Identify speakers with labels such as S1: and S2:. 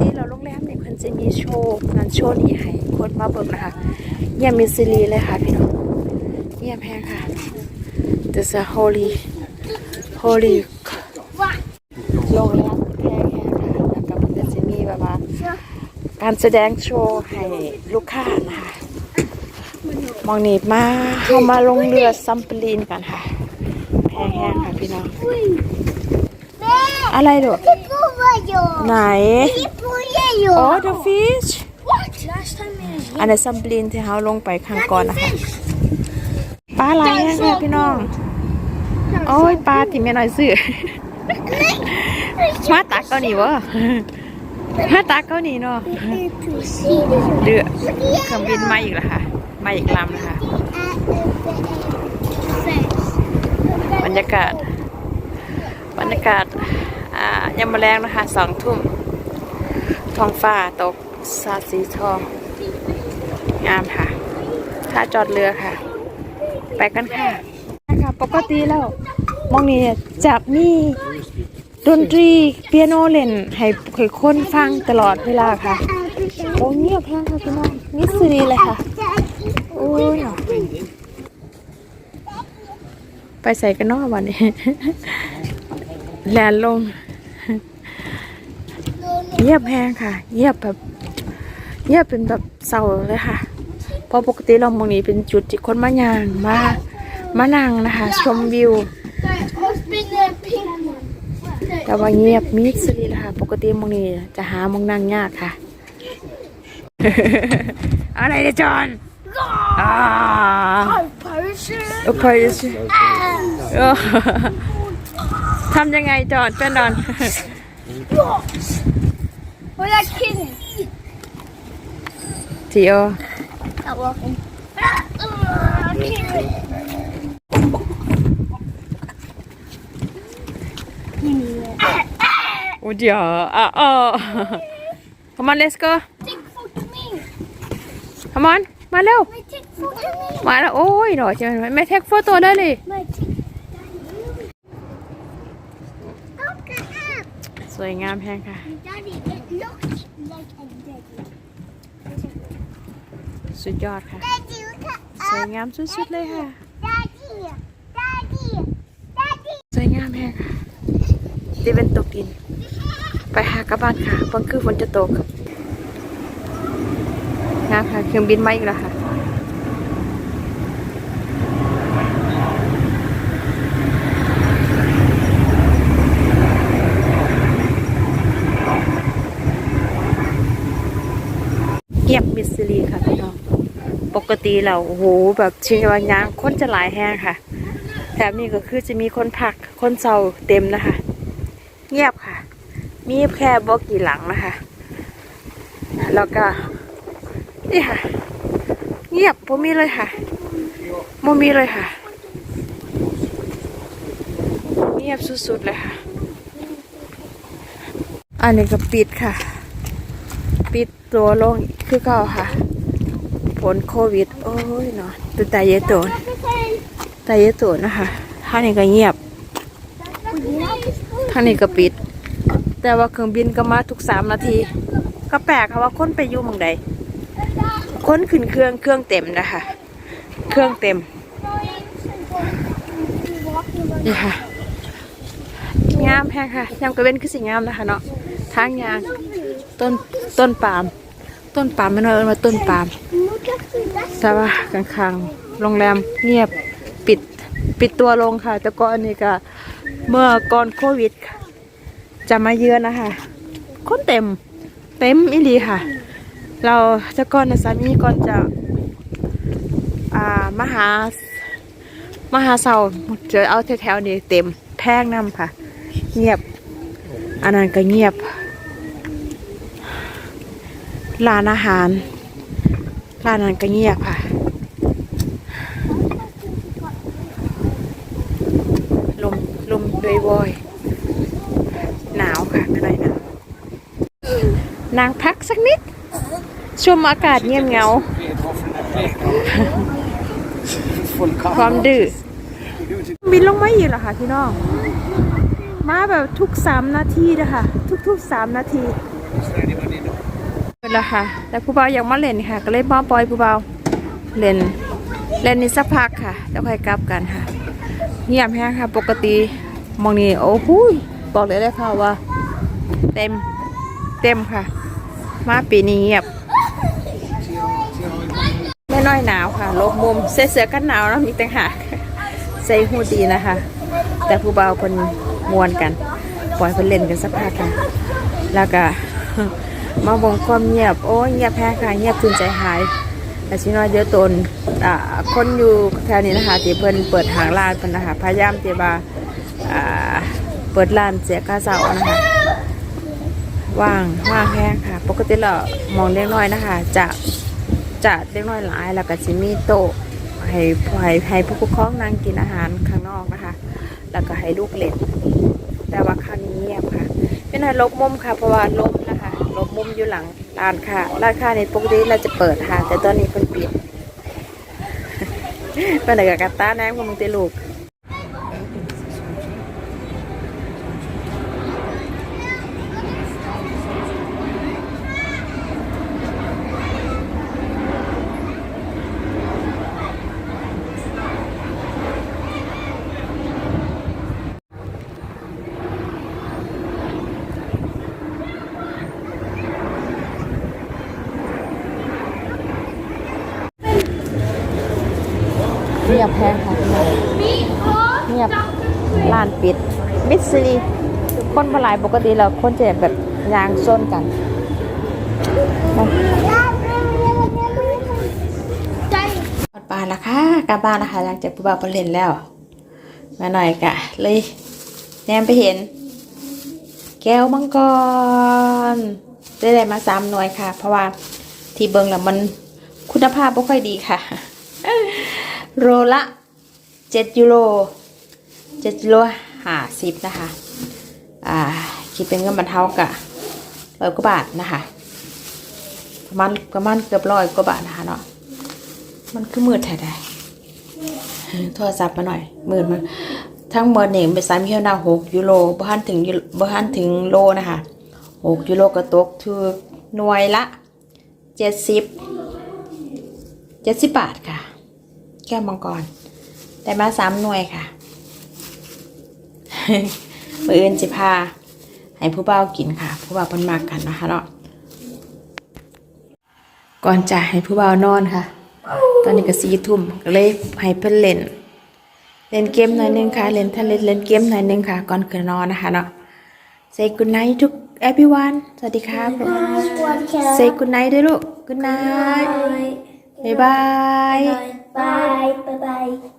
S1: ที่เราโรงแรมเนี่ยเพิ่นจะมีโชว์งานโชว์นี้ให้คนมาเบิ่งนะคะเยี่ยมมิสซิลีเลยค่ะพี่น้องเยี่ยมแพงค่ะ This is a holy holy โรงแรมแพงแฮงค่ะแล้วก็เพิ่นก็จะมีแบบว่าการแสดงโชว์ให้ลูกค้านะคะมองนี่มาเข้ามาลงเรือซัมปลีนกันค่ะแพงแฮงค่ะพี่น้องอะไรดูก
S2: People were you.
S1: ไหน
S2: People were you.
S1: โอ้ the fish
S2: What? Last time it was
S1: อันนี้ซัมปลีนที่เขาลงไปข้างก่อนนะคะปลาอะไรเนี่ยค่ะพี่น้อง โอ้ยปลาที่แม่น้อยซื้อมาตักเกาหนีวะมาตักเกาหนีเนาะ
S2: to see the
S1: เดือเครื่องบินมาอีกแล้วค่ะ มาอีกลำนะคะบรรยากาศ บรรยากาศ อ่ายามมะแรงนะคะสองทุ่ม ท้องฟ้าตกสาสีทอง งามค่ะท่าจอดเรือค่ะ ไปกันค่ะนะคะปกติแล้วมองนี้จะมีดนตรีเปียโนเล่น ให้ให้คนฟังตลอดเวลาค่ะ โอ้เงียบแห้งค่ะพี่น้องมิสซีรีเลยค่ะ โอ้ยเนาะไปใส่กันนอกวันนี้แลนลง เงียบแห้งค่ะ เงียบแบบเงียบเป็นแบบเศร้าเลยค่ะ เพราะปกติเรามองนี้เป็นจุดที่คนมายางมามานั่งนะคะ ชมวิว
S2: That must be the pink one.
S1: แต่ว่าเงียบมิดสดีเลยค่ะปกติมองนี้จะหามองนั่งยากค่ะ อะไรเนี่ยจอนอ่า
S2: Oh, parachute.
S1: โอเคสิเออทำยังไงจอนเป็นดอน
S2: We're not kidding.
S1: ทีโอ
S2: Not walking. kidding.
S1: โอ้เดี๋ยวอะเออ come on let's go
S2: Take photo me.
S1: come on มาเร็ว
S2: My take photo me.
S1: มาแล้วโอ้ยหน่อยจังไม่เทคโฟโต้ได้เลย
S2: My take. Okay.
S1: สวยงามแพงค่ะ สุดยอดค่ะ
S2: Daddy, look at
S1: สวยงามสุดๆเลยค่ะ
S2: Daddy. Daddy. Daddy.
S1: สวยงามแพงค่ะดีเป็นตกดิน ไปหากลับบ้านค่ะเพิ่งคือฝนจะตกงามค่ะเครื่องบินมาอีกแล้วค่ะ เงียบมิ สซิลีค่ะพี่น้องปกติเราโอ้โหแบบชิวันยางคนจะหลายแห้งค่ะแถมนี้ก็คือจะมีคนผักคนเศร้าเต็มนะคะ เงียบค่ะ มีแค่บอกกี่หลังนะคะ แล้วก็นี่ค่ะ เงียบบ่มีเลยค่ะบ่มีเลยค่ะ เงียบสุดๆเลยค่ะ อันนี้ก็ปิดค่ะ ตัวลงคือเก่าค่ะ ผลโควิด โอ้ยเนาะตัวตายเยอะโตนตายเยอะโตนนะคะท่างนี้ก็เงียบท่างนี้ก็ปิด แต่ว่าเครื่องบินก็มาทุกสามนาที ก็แปลกค่ะว่าคนไปอยู่หมองใดคนขึ้นเครื่องเครื่องเต็มนะคะ เครื่องเต็มนี่ค่ะงามแพงค่ะยามกระเว้นคือสีงามนะคะเนาะทางยางต้นต้นปาล์ม ต้นปาล์มไม่น้อยเอิ้นว่าต้นปาล์มแต่ว่ากลางคังโรงแรมเงียบปิดปิดตัวลงค่ะ แต่ก่อนนี่ก็เมื่อก่อนโควิด จะมาเยือนนะคะคนเต็ม เต็มอีหลีค่ะ เราแต่ก่อนนะสามีก่อนจะอ่ามหามหาเสาเจอเอาแถวๆนี้เต็มแพงน้ำค่ะ เงียบ อันนั้นก็เงียบ ร้านอาหารร้านนั้นก็เงียบค่ะ ลมลมด้วยวอยหนาวค่ะไม่ไรหนาว นางพักสักนิดชมอากาศเงียบเงา ความดื้อบินลงไมาอยู่เหรอคะพี่น้อง มาแบบทุกสามนาทีนะคะทุกๆสามนาที แล้วค่ะแต่ผู้เบาอยากมาเล่นค่ะ ก็เลยมาปล่อยผู้เบาเล่นเล่นนี่สักพักค่ะแล้วค่อยกลับกันค่ะเงียบแฮงค่ะ ปกติมองนี่โอ้โหยบอกเลยเลยค่ะว่า เต็มเต็มค่ะ มาปีนี้เงียบไม่น้อยหนาวค่ะลบมุมเสื้อเสือกันหนาวแล้วมีต่างหากใส่หูดีนะคะ แต่ผู้เบาคนมวนกัน ปล่อยเพิ่นเล่นกันสักพักค่ะ แล้วก็ มาบงความเงียบ โอ้เงียบแพ้ค่ะเงียบจนใจหายแต่ชิโน้อยเดี๋ยวตนอ่าคนอยู่แถวนี้นะคะที่เพิ่นเปิดหางร้านเพิ่นนะคะพยายามที่ว่าอ่าเปิดร้านเสียค่าเช่านะคะว่างว่างแห้งค่ะ ปกติเรามองเล็กน้อยนะคะ จะจะเล็กน้อยหลายแล้วก็จะมีโต๊ะให้ให้ให้ผู้ปกครองนั่งกินอาหารข้างนอกนะคะ แล้วก็ให้ลูกเล่นแต่ว่าคราวนี้เงียบค่ะเป็นหน่อยลบมุมค่ะเพราะว่าลมนะคะ ลบมุมอยู่หลังร้านค่ะร้านค้าในปกติเราจะเปิดค่ะ แต่ตอนนี้เพิ่นปิดเป็นเด็กกับกาตาแนงของมึงตีลูก ยบแพงค่ะเงียบร้านปิดมิสซีคนมาหลายปกติเราคนจะแบบยางส้นกันนะกลับบ้านละค่ะกลับบ้านนะคะหลังจากผู้บ่าวไปเล่นแล้ว มาหน่อยกะ เลยแนมไปเห็น แก้วมังกรได้ได้มาสามหน่วยค่ะ เพราะว่าที่เบิงแล้วมันคุณภาพไม่ค่อยดีค่ะ โรละเจ็ดยูโรเจ็ดยูโรห้าสิบนะคะ อ่า คิดเป็นเงินบรรเทากะร้อยกว่าบาทนะคะ ประมาณประมาณเกือบร้อยกว่าบาทนะคะเนาะ มันคือมืดแท้ได้โทรศัพท์มาหน่อย มืดมันทั้งหมดเนี่ยเป็นสามเที่ยวนาหกยูโรบ่ทันถึงยูบ่ทันถึงโลนะคะหกยูโรก็ตกถือหน่วยละเจ็ดสิบเจ็ดสิบบาทค่ะ แก้วมังกร ได้มาสามหน่วยค่ะมืออื่นสิพา ให้ผู้บ่าวกินค่ะ ผู้บ่าวเพิ่นมากกันนะคะเนาะก่อนจะให้ผู้บ่าวนอนค่ะ ตอนนี้ก็สี่ทุ่มก็เลยให้เพิ่นเล่น เล่นเกมหน่อยหนึงค่ะ เล่นทะเลเล่นเกมหน่อยหนึงค่ะ ก่อนคืนนอนนะคะเนาะ say good night ทุก everyone สวัสดีครับ say good night ด้วยลูก good night บ๊ายบาย
S2: Bye. Bye. Bye.